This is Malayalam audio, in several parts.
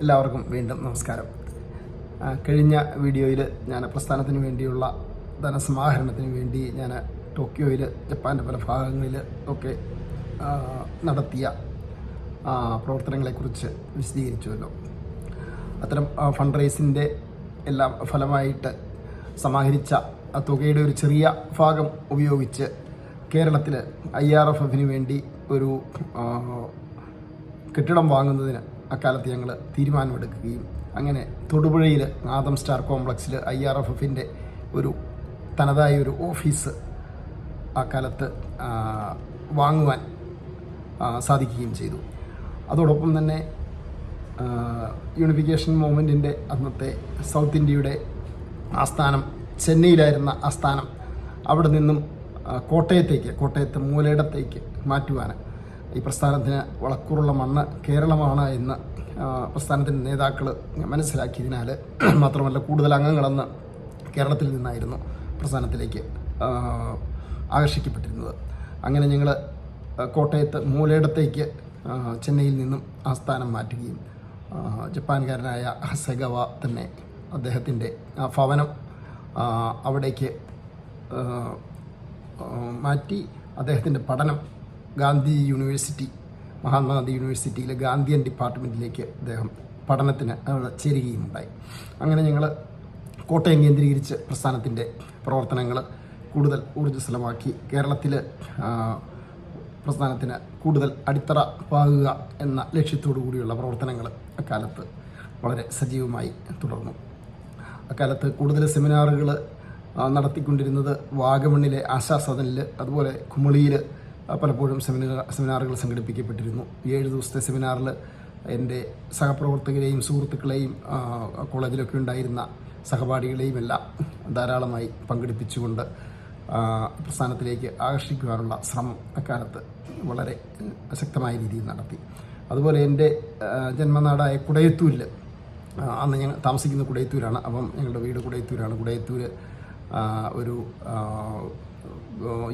എല്ലാവർക്കും വീണ്ടും നമസ്കാരം. കഴിഞ്ഞ വീഡിയോയിൽ ഞാൻ പ്രസ്ഥാനത്തിന് വേണ്ടിയുള്ള ധനസമാഹരണത്തിന് വേണ്ടി ഞാൻ ടോക്കിയോയിൽ ജപ്പാന്റെ പല ഭാഗങ്ങളിൽ ഒക്കെ നടത്തിയ പ്രവർത്തനങ്ങളെക്കുറിച്ച് വിശദീകരിച്ചുവല്ലോ. അത്തരം ഫണ്ട് റേസിന്റെ എല്ലാം ഫലമായിട്ട് സമാഹരിച്ച തുകയുടെ ഒരു ചെറിയ ഭാഗം ഉപയോഗിച്ച് കേരളത്തിൽ ഐ ആർ എഫ് എഫിന് വേണ്ടി ഒരു കെട്ടിടം വാങ്ങുന്നതിന് അക്കാലത്ത് ഞങ്ങൾ തീരുമാനമെടുക്കുകയും അങ്ങനെ തൊടുപുഴയിൽ നാദം സ്റ്റാർ കോംപ്ലക്സിൽ ഐ ആർ എഫ് എഫിന്റെ ഒരു തനതായ ഒരു ഓഫീസ് അക്കാലത്ത് വാങ്ങുവാൻ സാധിക്കുകയും ചെയ്തു. അതോടൊപ്പം തന്നെ യൂണിഫിക്കേഷൻ മൂവ്മെന്റിന്റെ അന്നത്തെ സൗത്ത് ഇന്ത്യയുടെ ആസ്ഥാനം ചെന്നൈയിലായിരുന്ന ആസ്ഥാനം അവിടെ നിന്നും കോട്ടയത്തേക്ക് കോട്ടയത്ത് മൂലയിടത്തേക്ക് മാറ്റുവാൻ ഈ പ്രസ്ഥാനത്തിന് വളക്കൂറുള്ള മണ്ണ് കേരളമാണ് എന്ന് ആ, പ്രസ്ഥാനത്തിന്റെ നേതാക്കൾ മനസ്സിലാക്കിയതിനാൽ മാത്രമല്ല കൂടുതൽ അംഗങ്ങളെന്ന് കേരളത്തിൽ നിന്നായിരുന്നു പ്രസ്ഥാനത്തിലേക്ക് ആകർഷിക്കപ്പെട്ടിരുന്നത്. അങ്ങനെ ഞങ്ങൾ കോട്ടയത്ത് മൂലയിടത്തേക്ക് ആ, ചെന്നൈയിൽ നിന്നും ആസ്ഥാനം മാറ്റുകയും ആ, ജപ്പാൻകാരനായ ഹസഗവ തന്നെ അദ്ദേഹത്തിന്റെ ആ ഭവനം ആ, അവിടേക്ക് ആ, ആ, മാറ്റി അദ്ദേഹത്തിന്റെ പഠനം ഗാന്ധി യൂണിവേഴ്സിറ്റി മഹാത്മാഗാന്ധി യൂണിവേഴ്സിറ്റിയിലെ ഗാന്ധിയൻ ഡിപ്പാർട്ട്മെന്റിലേക്ക് അദ്ദേഹം പഠനത്തിന് അവിടെ ചേരുകയുമുണ്ടായി. അങ്ങനെ ഞങ്ങൾ കോട്ടയം കേന്ദ്രീകരിച്ച് പ്രസ്ഥാനത്തിന്റെ പ്രവർത്തനങ്ങൾ കൂടുതൽ ഊർജസ്വലമാക്കി. കേരളത്തിൽ പ്രസ്ഥാനത്തിന് കൂടുതൽ അടിത്തറ പാകുക എന്ന ലക്ഷ്യത്തോടു കൂടിയുള്ള പ്രവർത്തനങ്ങൾ അക്കാലത്ത് വളരെ സജീവമായി തുടർന്നു. അക്കാലത്ത് കൂടുതൽ സെമിനാറുകൾ നടത്തിക്കൊണ്ടിരുന്നത് വാഗമണ്ണിലെ ആശാസദനിൽ അതുപോലെ കുമളിയിൽ പലപ്പോഴും സെമിനാർ സെമിനാറുകൾ സംഘടിപ്പിക്കപ്പെട്ടിരുന്നു. ഏഴ് ദിവസത്തെ സെമിനാറിൽ എന്റെ സഹപ്രവർത്തകരെയും സുഹൃത്തുക്കളെയും കോളേജിലൊക്കെ ഉണ്ടായിരുന്ന സഹപാഠികളെയും എല്ലാം ധാരാളമായി പങ്കെടുപ്പിച്ചുകൊണ്ട് പ്രസ്ഥാനത്തിലേക്ക് ആകർഷിക്കുവാനുള്ള ശ്രമം അക്കാലത്ത് വളരെ ശക്തമായ രീതിയിൽ നടത്തി. അതുപോലെ എന്റെ ജന്മനാടായ കുടയത്തൂരിൽ അന്ന് ഞങ്ങൾ താമസിക്കുന്ന കുടയത്തൂരാണ്. അപ്പം ഞങ്ങളുടെ വീട് കുടയത്തൂരാണ്. കുടയത്തൂർ ഒരു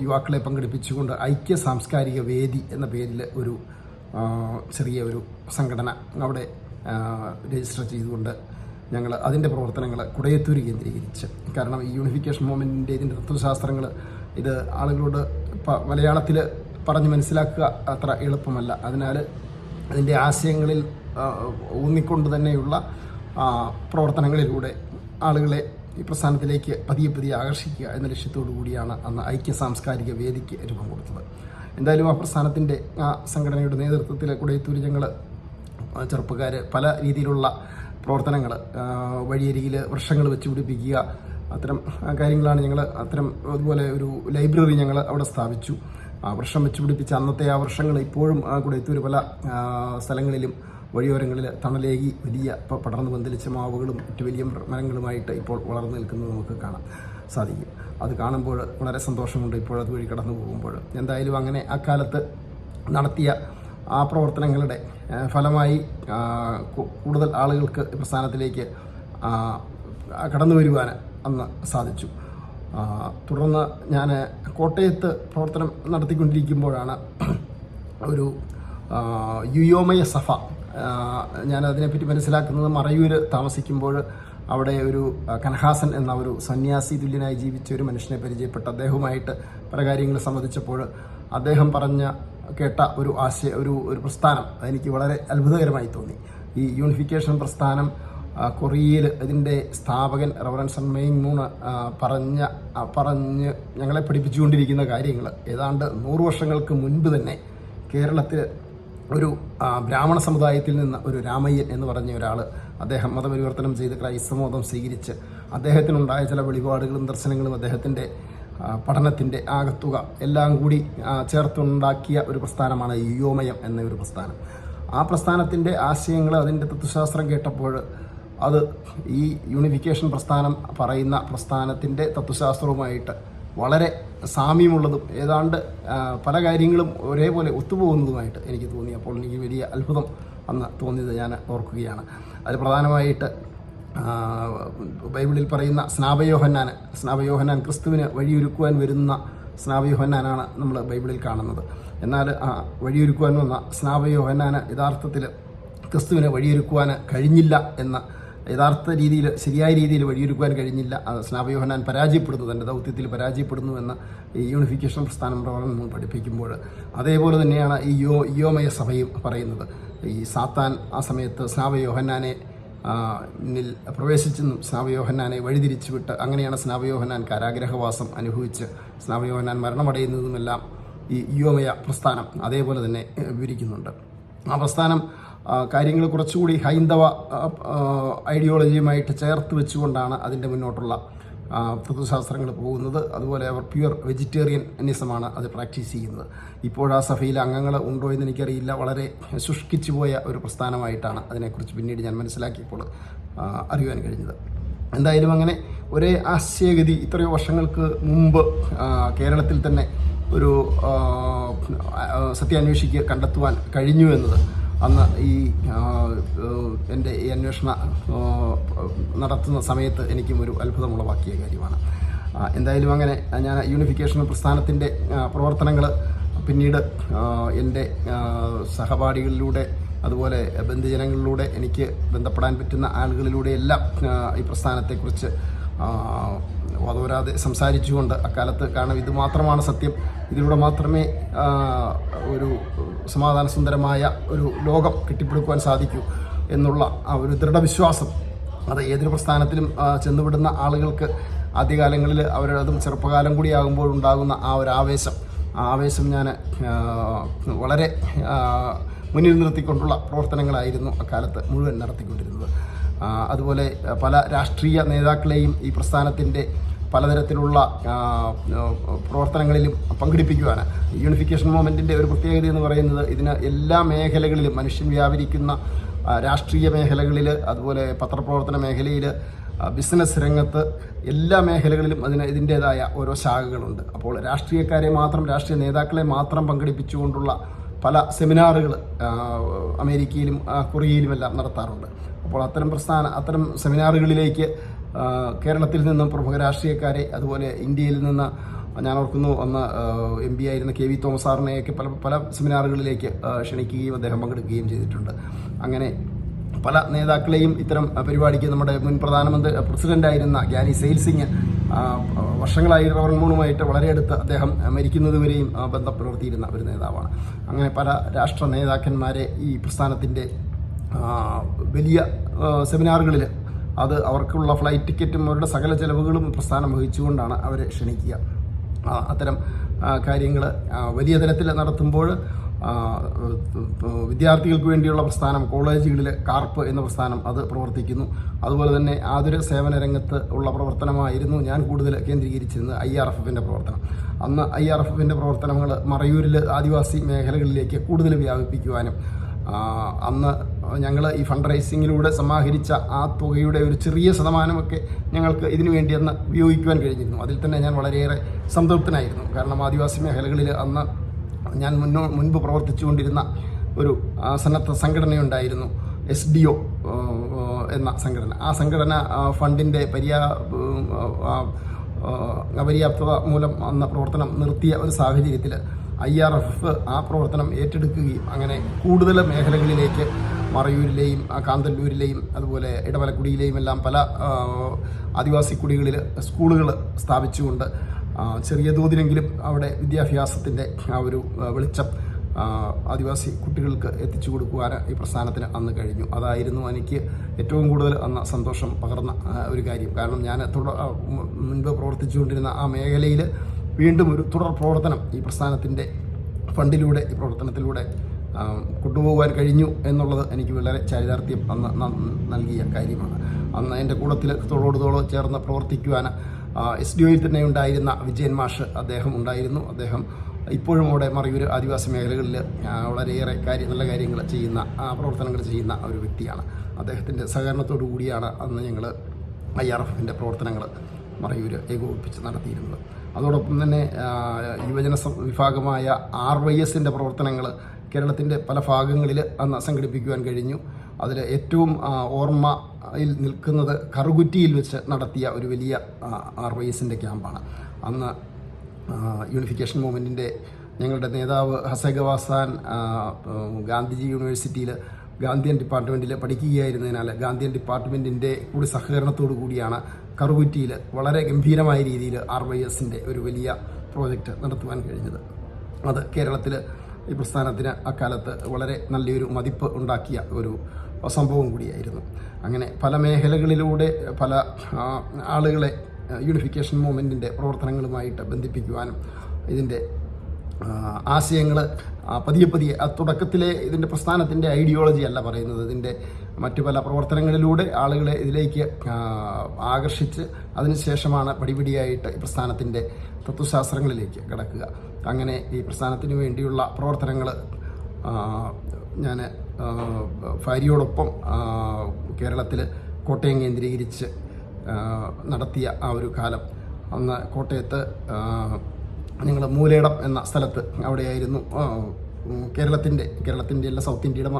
യുവാക്കളെ പങ്കെടുപ്പിച്ചുകൊണ്ട് ഐക്യ സാംസ്കാരിക വേദി എന്ന പേരിൽ ഒരു ചെറിയ ഒരു സംഘടന അവിടെ രജിസ്റ്റർ ചെയ്തുകൊണ്ട് ഞങ്ങൾ അതിന്റെ പ്രവർത്തനങ്ങൾ കുടയത്തൂർ കേന്ദ്രീകരിച്ച്. കാരണം ഈ യൂണിഫിക്കേഷൻ മൂവ്മെന്റിന്റെ ഇതിന്റെ തത്വശാസ്ത്രങ്ങൾ ഇത് ആളുകളോട് മലയാളത്തിൽ പറഞ്ഞ് മനസ്സിലാക്കുക അത്ര എളുപ്പമല്ല. അതിനാൽ അതിന്റെ ആശയങ്ങളിൽ ഊന്നിക്കൊണ്ട് തന്നെയുള്ള പ്രവർത്തനങ്ങളിലൂടെ ആളുകളെ ഈ പ്രസ്ഥാനത്തിലേക്ക് പതിയെ പതിയെ ആകർഷിക്കുക എന്ന ലക്ഷ്യത്തോടു കൂടിയാണ് അന്ന് ഐക്യ സാംസ്കാരിക വേദിക്ക് രൂപം കൊടുത്തത്. എന്തായാലും ആ പ്രസ്ഥാനത്തിന്റെ ആ സംഘടനയുടെ നേതൃത്വത്തിൽ കുടയത്തൂർ ഞങ്ങൾ ചെറുപ്പക്കാർ പല രീതിയിലുള്ള പ്രവർത്തനങ്ങൾ വഴിയരികിൽ വൃക്ഷങ്ങൾ വെച്ച് പിടിപ്പിക്കുക അത്തരം കാര്യങ്ങളാണ് ഞങ്ങൾ അത്തരം അതുപോലെ ഒരു ലൈബ്രറി ഞങ്ങൾ അവിടെ സ്ഥാപിച്ചു. വൃക്ഷം വെച്ച് പിടിപ്പിച്ച അന്നത്തെ ആ വൃക്ഷങ്ങൾ ഇപ്പോഴും കുടയത്തൂർ പല സ്ഥലങ്ങളിലും വഴിയോരങ്ങളിൽ തണലേകി വലിയ ഇപ്പോൾ പടർന്നു പന്തലിച്ച മാവുകളും മറ്റു വലിയ മര- മരങ്ങളുമായിട്ട് ഇപ്പോൾ വളർന്നു നിൽക്കുന്നത് നമുക്ക് കാണാം സാധിക്കും. അത് കാണുമ്പോൾ വളരെ സന്തോഷമുണ്ട് ഇപ്പോൾ അതുവഴി കടന്നു പോകുമ്പോൾ. എന്തായാലും അങ്ങനെ അക്കാലത്ത് നടത്തിയ ആ പ്രവർത്തനങ്ങളുടെ ഫലമായി കൂടുതൽ ആളുകൾക്ക് പ്രസ്ഥാനത്തിലേക്ക് കടന്നു വരുവാൻ അന്ന് സാധിച്ചു. തുടർന്ന് ഞാൻ കോട്ടയത്ത് പ്രവർത്തനം നടത്തിക്കൊണ്ടിരിക്കുമ്പോഴാണ് ഒരു യുയോമയ സഭ ഞാൻ അതിനെപ്പറ്റി മനസ്സിലാക്കുന്നത് മറയൂർ താമസിക്കുമ്പോൾ അവിടെ ഒരു കനഹാസൻ എന്ന ഒരു സന്യാസി തുല്യനായി ജീവിച്ച ഒരു മനുഷ്യനെ പരിചയപ്പെട്ട് അദ്ദേഹവുമായിട്ട് പല കാര്യങ്ങൾ സംബന്ധിച്ചപ്പോൾ അദ്ദേഹം പറഞ്ഞ കേട്ട ഒരു ആശയ ഒരു ഒരു പ്രസ്ഥാനം അതെനിക്ക് വളരെ അത്ഭുതകരമായി തോന്നി. ഈ യൂണിഫിക്കേഷൻ പ്രസ്ഥാനം കൊറിയയിൽ ഇതിന്റെ സ്ഥാപകൻ റവറൻ മെയിൻ മൂണ് പറഞ്ഞ പറഞ്ഞ് ഞങ്ങളെ പഠിപ്പിച്ചുകൊണ്ടിരിക്കുന്ന കാര്യങ്ങൾ ഏതാണ്ട് നൂറ് വർഷങ്ങൾക്ക് മുൻപ് തന്നെ കേരളത്തിൽ ഒരു ബ്രാഹ്മണ സമുദായത്തിൽ നിന്ന് ഒരു രാമയ്യൻ എന്ന് പറഞ്ഞ ഒരാൾ അദ്ദേഹം മതപരിവർത്തനം ചെയ്ത് ക്രൈസ്തവ സ്വീകരിച്ച് അദ്ദേഹത്തിനുണ്ടായ ചില വെളിപാടുകളും ദർശനങ്ങളും അദ്ദേഹത്തിന്റെ പഠനത്തിന്റെ ആകത്തുക എല്ലാം കൂടി ചേർത്തുണ്ടാക്കിയ ഒരു പ്രസ്ഥാനമാണ് യുയോമയം എന്ന ഒരു പ്രസ്ഥാനം. ആ പ്രസ്ഥാനത്തിന്റെ ആശയങ്ങൾ അതിന്റെ തത്വശാസ്ത്രം കേട്ടപ്പോൾ അത് ഈ യൂണിഫിക്കേഷൻ പ്രസ്ഥാനം പറയുന്ന പ്രസ്ഥാനത്തിന്റെ തത്വശാസ്ത്രവുമായിട്ട് വളരെ സാമ്യമുള്ളതും ഏതാണ്ട് പല കാര്യങ്ങളും ഒരേപോലെ ഒത്തുപോകുന്നതുമായിട്ട് എനിക്ക് തോന്നി. അപ്പോൾ എനിക്ക് വലിയ അത്ഭുതം അന്ന് തോന്നിയത് ഞാൻ ഓർക്കുകയാണ്. അതിൽ പ്രധാനമായിട്ട് ബൈബിളിൽ പറയുന്ന സ്നാപയോഹന്നാൻ സ്നാപയോഹന്നാൻ ക്രിസ്തുവിന് വഴിയൊരുക്കുവാൻ വരുന്ന സ്നാപയോഹന്നാനാണ് നമ്മൾ ബൈബിളിൽ കാണുന്നത്. എന്നാൽ ആ വഴിയൊരുക്കുവാൻ വന്ന സ്നാപയോഹന്നാന് യഥാർത്ഥത്തിൽ ക്രിസ്തുവിനെ വഴിയൊരുക്കുവാൻ കഴിഞ്ഞില്ല എന്ന യഥാർത്ഥ രീതിയിൽ ശരിയായ രീതിയിൽ വഴിയൊരുക്കുവാൻ കഴിഞ്ഞില്ല. അത് സ്നാപയോഹനാൻ പരാജയപ്പെടുന്നു തന്റെ ദൗത്യത്തിൽ പരാജയപ്പെടുന്നു എന്ന ഈ യൂണിഫിക്കേഷൻ പ്രസ്ഥാനം പ്രവർത്തനം പഠിപ്പിക്കുമ്പോൾ. അതേപോലെ തന്നെയാണ് ഈ യോ യോമയ സഭയും പറയുന്നത്. ഈ സാത്താൻ ആ സമയത്ത് സ്നാപയോഹന്നാനെ നിൽ പ്രവേശിച്ചെന്നും സ്നാപയോഹന്നാനെ വഴിതിരിച്ചു വിട്ട് അങ്ങനെയാണ് സ്നാപയോഹന്നാൻ കാരാഗ്രഹവാസം അനുഭവിച്ച് സ്നാപയോഹന്നാൻ മരണമടയുന്നതുമെല്ലാം ഈ യോമയ പ്രസ്ഥാനം അതേപോലെ തന്നെ വിവരിക്കുന്നുണ്ട്. ആ പ്രസ്ഥാനം കാര്യങ്ങൾ കുറച്ചുകൂടി ഹൈന്ദവ ഐഡിയോളജിയുമായിട്ട് ചേർത്ത് വെച്ചുകൊണ്ടാണ് അതിന്റെ മുന്നോട്ടുള്ള തത്വശാസ്ത്രങ്ങൾ പോകുന്നത്. അതുപോലെ അവർ പ്യുവർ വെജിറ്റേറിയനിസമാണ് അത് പ്രാക്ടീസ് ചെയ്യുന്നത്. ഇപ്പോൾ ആ സഭയിൽ അംഗങ്ങൾ ഉണ്ടോ എന്ന് എനിക്കറിയില്ല. വളരെ ശുഷ്കിച്ചു പോയ ഒരു പ്രസ്ഥാനമായിട്ടാണ് അതിനെക്കുറിച്ച് പിന്നീട് ഞാൻ മനസ്സിലാക്കിയപ്പോൾ അറിയുവാൻ കഴിഞ്ഞത്. എന്തായാലും അങ്ങനെ ഒരേ ആശയഗതി ഇത്രയോ വർഷങ്ങൾക്ക് മുമ്പ് കേരളത്തിൽ തന്നെ ഒരു സത്യാന്വേഷിക്ക് കണ്ടെത്തുവാൻ കഴിഞ്ഞു എന്നത് അന്ന് ഈ എന്റെ ഈ അന്വേഷണ നടത്തുന്ന സമയത്ത് എനിക്കും ഒരു അത്ഭുതമുളവാക്കിയ കാര്യമാണ്. എന്തായാലും അങ്ങനെ ഞാൻ യൂണിഫിക്കേഷൻ പ്രസ്ഥാനത്തിന്റെ പ്രവർത്തനങ്ങൾ പിന്നീട് എന്റെ സഹപാഠികളിലൂടെ അതുപോലെ ബന്ധുജനങ്ങളിലൂടെ എനിക്ക് ബന്ധപ്പെടാൻ പറ്റുന്ന ആളുകളിലൂടെ എല്ലാം ഈ പ്രസ്ഥാനത്തെക്കുറിച്ച് ആ, സംസാരിച്ചുകൊണ്ട് അക്കാലത്ത് കാരണം ഇത് മാത്രമാണ് സത്യം. ഇതിലൂടെ മാത്രമേ ഒരു സമാധാന സുന്ദരമായ ഒരു ലോകം കെട്ടിപ്പടുക്കുവാൻ സാധിക്കൂ എന്നുള്ള ആ ഒരു ദൃഢവിശ്വാസം. അത് ഏതൊരു പ്രസ്ഥാനത്തിലും ചെന്നുവിടുന്ന ആളുകൾക്ക് ആദ്യകാലങ്ങളിൽ അവരതും ചെറുപ്പകാലം കൂടി ആകുമ്പോൾ ഉണ്ടാകുന്ന ആ ഒരു ആവേശം. ആ ആവേശം ഞാൻ വളരെ മുന്നിൽ നിർത്തിക്കൊണ്ടുള്ള പ്രവർത്തനങ്ങളായിരുന്നു അക്കാലത്ത് മുഴുവൻ നടത്തിക്കൊണ്ടിരുന്നത്. അതുപോലെ പല രാഷ്ട്രീയ നേതാക്കളെയും ഈ പ്രസ്ഥാനത്തിന്റെ പലതരത്തിലുള്ള പ്രവർത്തനങ്ങളിലും പങ്കെടുപ്പിക്കുവാണ്. യൂണിഫിക്കേഷൻ മൂവ്മെന്റിന്റെ ഒരു പ്രത്യേകത എന്ന് പറയുന്നത് ഇതിന് എല്ലാ മേഖലകളിലും മനുഷ്യൻ വ്യാപരിക്കുന്ന രാഷ്ട്രീയ മേഖലകളിൽ അതുപോലെ പത്രപ്രവർത്തന മേഖലയിൽ ബിസിനസ് രംഗത്ത് എല്ലാ മേഖലകളിലും അതിന് ഇതിന്റേതായ ഓരോ ശാഖകളുണ്ട്. അപ്പോൾ രാഷ്ട്രീയക്കാരെ മാത്രം രാഷ്ട്രീയ നേതാക്കളെ മാത്രം പങ്കെടുപ്പിച്ചുകൊണ്ടുള്ള പല സെമിനാറുകൾ അമേരിക്കയിലും കൊറിയയിലുമെല്ലാം നടത്താറുണ്ട്. അപ്പോൾ അത്തരം പ്രസ്ഥാന അത്തരം സെമിനാറുകളിലേക്ക് കേരളത്തിൽ നിന്നും പ്രമുഖ രാഷ്ട്രീയക്കാരെ അതുപോലെ ഇന്ത്യയിൽ നിന്ന് ഞാൻ ഓർക്കുന്നു അന്ന് എം പി ആയിരുന്ന കെ വി തോമസ് സാറിനെയൊക്കെ പല പല സെമിനാറുകളിലേക്ക് ക്ഷണിക്കുകയും അദ്ദേഹം പങ്കെടുക്കുകയും ചെയ്തിട്ടുണ്ട്. അങ്ങനെ പല നേതാക്കളെയും ഇത്തരം പരിപാടിക്ക് നമ്മുടെ മുൻ പ്രധാനമന്ത്രി പ്രസിഡന്റായിരുന്ന ഗ്യാനി സെയിൽ സിംഗ് വർഷങ്ങളായി റവർമൂണുമായിട്ട് വളരെ അടുത്ത് അദ്ദേഹം മരിക്കുന്നതുവരെയും ബന്ധപ്പെടുത്തിയിരുന്ന ഒരു നേതാവാണ്. അങ്ങനെ പല രാഷ്ട്ര നേതാക്കന്മാരെ ഈ പ്രസ്ഥാനത്തിന്റെ വലിയ സെമിനാറുകളിൽ അത് അവർക്കുള്ള ഫ്ലൈറ്റ് ടിക്കറ്റും അവരുടെ സകല ചെലവുകളും പ്രസ്ഥാനം വഹിച്ചുകൊണ്ടാണ് അവരെ ക്ഷണിക്കുക. അത്തരം കാര്യങ്ങൾ വലിയ തലത്തിൽ നടത്തുമ്പോൾ വിദ്യാർത്ഥികൾക്ക് വേണ്ടിയുള്ള പ്രസ്ഥാനം കോളേജുകളിൽ കാർപ്പ് എന്ന പ്രസ്ഥാനം അത് പ്രവർത്തിക്കുന്നു. അതുപോലെ തന്നെ ആതുര സേവന രംഗത്ത് ഉള്ള പ്രവർത്തനമായിരുന്നു ഞാൻ കൂടുതൽ കേന്ദ്രീകരിച്ചിരുന്നത് ഐ ആർ എഫ് എഫിന്റെ പ്രവർത്തനം. അന്ന് ഐ ആർ എഫ് എഫിന്റെ പ്രവർത്തനങ്ങൾ മറയൂരിൽ ആദിവാസി മേഖലകളിലേക്ക് കൂടുതൽ വ്യാപിപ്പിക്കുവാനും അന്ന് ഞങ്ങൾ ഈ ഫണ്ട് റൈസിങ്ങിലൂടെ സമാഹരിച്ച ആ തുകയുടെ ഒരു ചെറിയ ശതമാനമൊക്കെ ഞങ്ങൾക്ക് ഇതിനു വേണ്ടി അന്ന് ഉപയോഗിക്കുവാൻ കഴിഞ്ഞിരുന്നു. അതിൽ തന്നെ ഞാൻ വളരെയേറെ സംതൃപ്തനായിരുന്നു. കാരണം ആദിവാസി മേഖലകളിൽ അന്ന് ഞാൻ മുന്നോ മുൻപ് പ്രവർത്തിച്ചുകൊണ്ടിരുന്ന ഒരു സന്നദ്ധ സംഘടനയുണ്ടായിരുന്നു. എസ് ഡി ഒ എന്ന സംഘടന. ആ സംഘടന ഫണ്ടിന്റെ പര്യാ അപര്യാപ്തത മൂലം അന്ന് പ്രവർത്തനം നിർത്തിയ ഒരു സാഹചര്യത്തിൽ ഐ ആർ എഫ് ആ പ്രവർത്തനം ഏറ്റെടുക്കുകയും അങ്ങനെ കൂടുതൽ മേഖലകളിലേക്ക് മറയൂരിലെയും കാന്തല്ലൂരിലെയും അതുപോലെ ഇടമലക്കുടിയിലെയും എല്ലാം പല ആദിവാസി കുടികളിൽ സ്കൂളുകൾ സ്ഥാപിച്ചുകൊണ്ട് ചെറിയ തോതിലെങ്കിലും അവിടെ വിദ്യാഭ്യാസത്തിന്റെ ആ ഒരു വെളിച്ചം ആദിവാസി കുട്ടികൾക്ക് എത്തിച്ചു കൊടുക്കുവാൻ ഈ പ്രസ്ഥാനത്തിന് അന്ന് കഴിഞ്ഞു. അതായിരുന്നു എനിക്ക് ഏറ്റവും കൂടുതൽ അന്ന് സന്തോഷം പകർന്ന ഒരു കാര്യം. കാരണം ഞാൻ തുട ആ, മുൻപ് പ്രവർത്തിച്ചുകൊണ്ടിരുന്ന ആ മേഖലയിൽ വീണ്ടും ഒരു തുടർ പ്രവർത്തനം ഈ പ്രസ്ഥാനത്തിന്റെ ഫണ്ടിലൂടെ ഈ പ്രവർത്തനത്തിലൂടെ കൊണ്ടുപോകാൻ കഴിഞ്ഞു എന്നുള്ളത് എനിക്ക് വളരെ ചാരിതാർത്ഥ്യം അന്ന് നൽകിയ കാര്യമാണ്. അന്ന് എന്റെ കൂടത്തിൽ തോളോട് തോളോ ചേർന്ന് പ്രവർത്തിക്കുവാൻ എസ് ഡി ഒയിൽ തന്നെ ഉണ്ടായിരുന്ന വിജയൻ മാഷ് അദ്ദേഹം ഉണ്ടായിരുന്നു. അദ്ദേഹം ഇപ്പോഴും അവിടെ മറയൂർ ആദിവാസി മേഖലകളിൽ വളരെയേറെ കാര്യം നല്ല കാര്യങ്ങൾ ചെയ്യുന്ന പ്രവർത്തനങ്ങൾ ചെയ്യുന്ന ഒരു വ്യക്തിയാണ്. അദ്ദേഹത്തിന്റെ സഹകരണത്തോടു കൂടിയാണ് അന്ന് ഞങ്ങൾ ഐ ആർ എഫിന്റെ പ്രവർത്തനങ്ങൾ മറയൂർ ഏകോപിപ്പിച്ച് നടത്തിയിരുന്നത്. അതോടൊപ്പം തന്നെ യുവജന വിഭാഗമായ ആർ വൈ എസിന്റെ പ്രവർത്തനങ്ങൾ കേരളത്തിന്റെ പല ഭാഗങ്ങളിൽ അന്ന് സംഘടിപ്പിക്കുവാൻ കഴിഞ്ഞു. അതിൽ ഏറ്റവും ഓർമ്മയിൽ നിൽക്കുന്നത് കറുകുറ്റിയിൽ വെച്ച് നടത്തിയ ഒരു വലിയ ആർ വൈ എസിന്റെ ക്യാമ്പാണ്. അന്ന് യൂണിഫിക്കേഷൻ മൂവ്മെന്റിന്റെ ഞങ്ങളുടെ നേതാവ് ഹസഗവാസാൻ ഗാന്ധിജി യൂണിവേഴ്സിറ്റിയിൽ ഗാന്ധിയൻ ഡിപ്പാർട്ട്മെന്റിൽ പഠിക്കുകയായിരുന്നതിനാൽ ഗാന്ധിയൻ ഡിപ്പാർട്ട്മെന്റിന്റെ കൂടി സഹകരണത്തോടു കൂടിയാണ് കറുകുറ്റിയിൽ വളരെ ഗംഭീരമായ രീതിയിൽ ആർ വൈ എസിന്റെ ഒരു വലിയ പ്രോജക്റ്റ് നടത്തുവാൻ കഴിഞ്ഞത്. അത് കേരളത്തിൽ ഈ പ്രസ്ഥാനത്തിന് അക്കാലത്ത് വളരെ നല്ലൊരു മതിപ്പ് ഉണ്ടാക്കിയ ഒരു സംഭവം കൂടിയായിരുന്നു. അങ്ങനെ പല മേഖലകളിലൂടെ പല ആളുകളെ യൂണിഫിക്കേഷൻ മൂവ്മെന്റിന്റെ പ്രവർത്തനങ്ങളുമായിട്ട് ബന്ധിപ്പിക്കുവാനും ഇതിന്റെ ആശയങ്ങൾ പതിയെ പതിയെ തുടക്കത്തിലെ ഇതിന്റെ പ്രസ്ഥാനത്തിന്റെ ഐഡിയോളജി അല്ല പറയുന്നത്. ഇതിന്റെ മറ്റു പല പ്രവർത്തനങ്ങളിലൂടെ ആളുകളെ ഇതിലേക്ക് ആകർഷിച്ച് അതിനുശേഷമാണ് പടിപടിയായിട്ട് ഈ പ്രസ്ഥാനത്തിന്റെ തത്വശാസ്ത്രങ്ങളിലേക്ക് കടക്കുക. അങ്ങനെ ഈ പ്രസ്ഥാനത്തിന് വേണ്ടിയുള്ള പ്രവർത്തനങ്ങൾ ഞാൻ ഭാര്യയോടൊപ്പം കേരളത്തിൽ കോട്ടയം കേന്ദ്രീകരിച്ച് നടത്തിയ ആ ഒരു കാലം. അന്ന് കോട്ടയത്ത് ഞങ്ങൾ മൂലയിടം എന്ന സ്ഥലത്ത് അവിടെയായിരുന്നു. കേരളത്തിന്റെ കേരളത്തിന്റെ അല്ല സൗത്ത് ഇന്ത്യയുടെ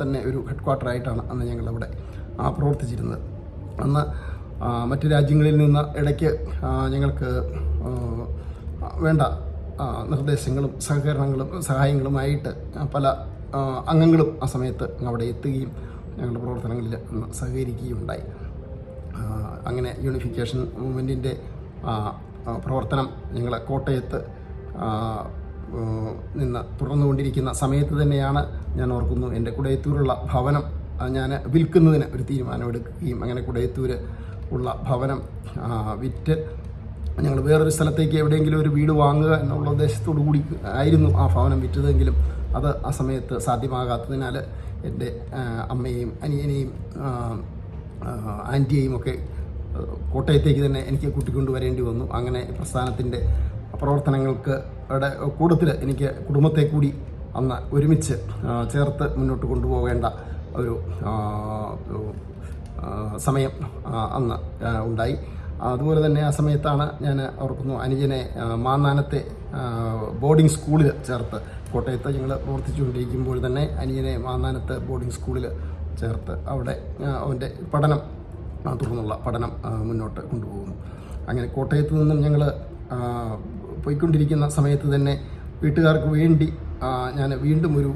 തന്നെ ഒരു ഹെഡ് ക്വാർട്ടറായിട്ടാണ് അന്ന് ഞങ്ങളവിടെ പ്രവർത്തിച്ചിരുന്നത്. അന്ന് മറ്റ് രാജ്യങ്ങളിൽ നിന്ന് ഇടയ്ക്ക് ഞങ്ങൾക്ക് വേണ്ട നിർദ്ദേശങ്ങളും സഹകരണങ്ങളും സഹായങ്ങളുമായിട്ട് പല അംഗങ്ങളും ആ സമയത്ത് അവിടെ എത്തുകയും ഞങ്ങളുടെ പ്രവർത്തനങ്ങളിൽ സഹകരിക്കുകയും ഉണ്ടായി അങ്ങനെ യൂണിഫിക്കേഷൻ മൂവ്മെന്റിന്റെ പ്രവർത്തനം ഞങ്ങൾ കോട്ടയത്ത് നിന്ന് തുടർന്നുകൊണ്ടിരിക്കുന്ന സമയത്ത് തന്നെയാണ് ഞാൻ ഓർക്കുന്നു എന്റെ കുടയത്തൂരുള്ള ഭവനം ഞാൻ വിൽക്കുന്നതിന് ഒരു തീരുമാനമെടുക്കുകയും അങ്ങനെ കുടയത്തൂർ ഉള്ള ഭവനം വിറ്റ് ഞങ്ങൾ വേറൊരു സ്ഥലത്തേക്ക് എവിടെയെങ്കിലും ഒരു വീട് വാങ്ങുക എന്നുള്ള ഉദ്ദേശത്തോടു കൂടി ആയിരുന്നു ആ ഭവനം വിറ്റതെങ്കിലും അത് ആ സമയത്ത് സാധ്യമാകാത്തതിനാൽ എന്റെ അമ്മയെയും അനിയനെയും ആന്റിയെയും ഒക്കെ കോട്ടയത്തേക്ക് തന്നെ എനിക്ക് കൂട്ടിക്കൊണ്ടു വരേണ്ടി വന്നു. അങ്ങനെ പ്രസ്ഥാനത്തിന്റെ പ്രവർത്തനങ്ങൾക്ക് കൂടുതൽ എനിക്ക് കുടുംബത്തെ കൂടി അന്ന് ഒരുമിച്ച് ചേർത്ത് മുന്നോട്ട് കൊണ്ടുപോകേണ്ട ഒരു സമയം അന്ന് ഉണ്ടായി. അതുപോലെ തന്നെ ആ സമയത്താണ് ഞാൻ ഓർക്കുന്നു അനുജനെ മാന്നാനത്തെ ബോർഡിംഗ് സ്കൂളിൽ ചേർത്ത്. കോട്ടയത്ത് ഞങ്ങൾ പ്രവർത്തിച്ചുകൊണ്ടിരിക്കുമ്പോൾ തന്നെ അനുജനെ മാന്നാനത്ത് ബോർഡിംഗ് സ്കൂളിൽ ചേർത്ത്. അവിടെ അവന്റെ പഠനം തുടർന്നുള്ള പഠനം മുന്നോട്ട് കൊണ്ടുപോകുന്നു. അങ്ങനെ കോട്ടയത്ത് നിന്നും ഞങ്ങൾ പോയിക്കൊണ്ടിരിക്കുന്ന സമയത്ത് തന്നെ വീട്ടുകാർക്ക് വേണ്ടി ഞാൻ വീണ്ടും ഒരു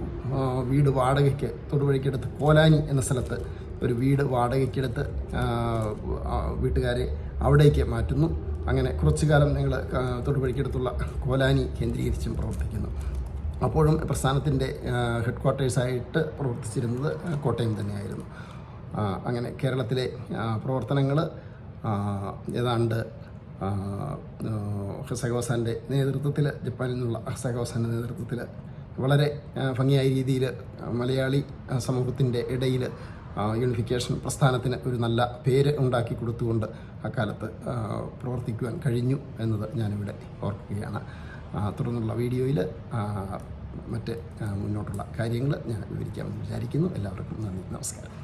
വീട് വാടകയ്ക്ക് തൊടുവഴിക്കെടുത്ത് കോലാനി എന്ന സ്ഥലത്ത് ഒരു വീട് വാടകയ്ക്കെടുത്ത് വീട്ടുകാരെ അവിടേക്ക് മാറ്റുന്നു. അങ്ങനെ കുറച്ചു കാലം ഞങ്ങൾ തൊടുപുഴയ്ക്കടുത്തുള്ള കോലാനി കേന്ദ്രീകരിച്ചും പ്രവർത്തിക്കുന്നു. അപ്പോഴും പ്രസ്ഥാനത്തിന്റെ ഹെഡ് ക്വാർട്ടേഴ്സായിട്ട് പ്രവർത്തിച്ചിരുന്നത് കോട്ടയം തന്നെയായിരുന്നു. അങ്ങനെ കേരളത്തിലെ പ്രവർത്തനങ്ങൾ ഏതാണ്ട് ഹസഗോസാന്റെ നേതൃത്വത്തിൽ ജപ്പാനിൽ നിന്നുള്ള ഹസഗോസാന്റെ നേതൃത്വത്തിൽ വളരെ ഭംഗിയായ രീതിയിൽ മലയാളി സമൂഹത്തിന്റെ ഇടയിൽ യൂണിഫിക്കേഷൻ പ്രസ്ഥാനത്തിന് ഒരു നല്ല പേര് ഉണ്ടാക്കി കൊടുത്തുകൊണ്ട് അക്കാലത്ത് പ്രവർത്തിക്കുവാൻ കഴിഞ്ഞു എന്നത് ഞാനിവിടെ ഓർക്കുകയാണ്. തുടർന്നുള്ള വീഡിയോയിൽ മറ്റ് മുന്നോട്ടുള്ള കാര്യങ്ങൾ ഞാൻ വിവരിക്കാമെന്ന് വിചാരിക്കുന്നു. എല്ലാവർക്കും നന്ദി. നമസ്കാരം.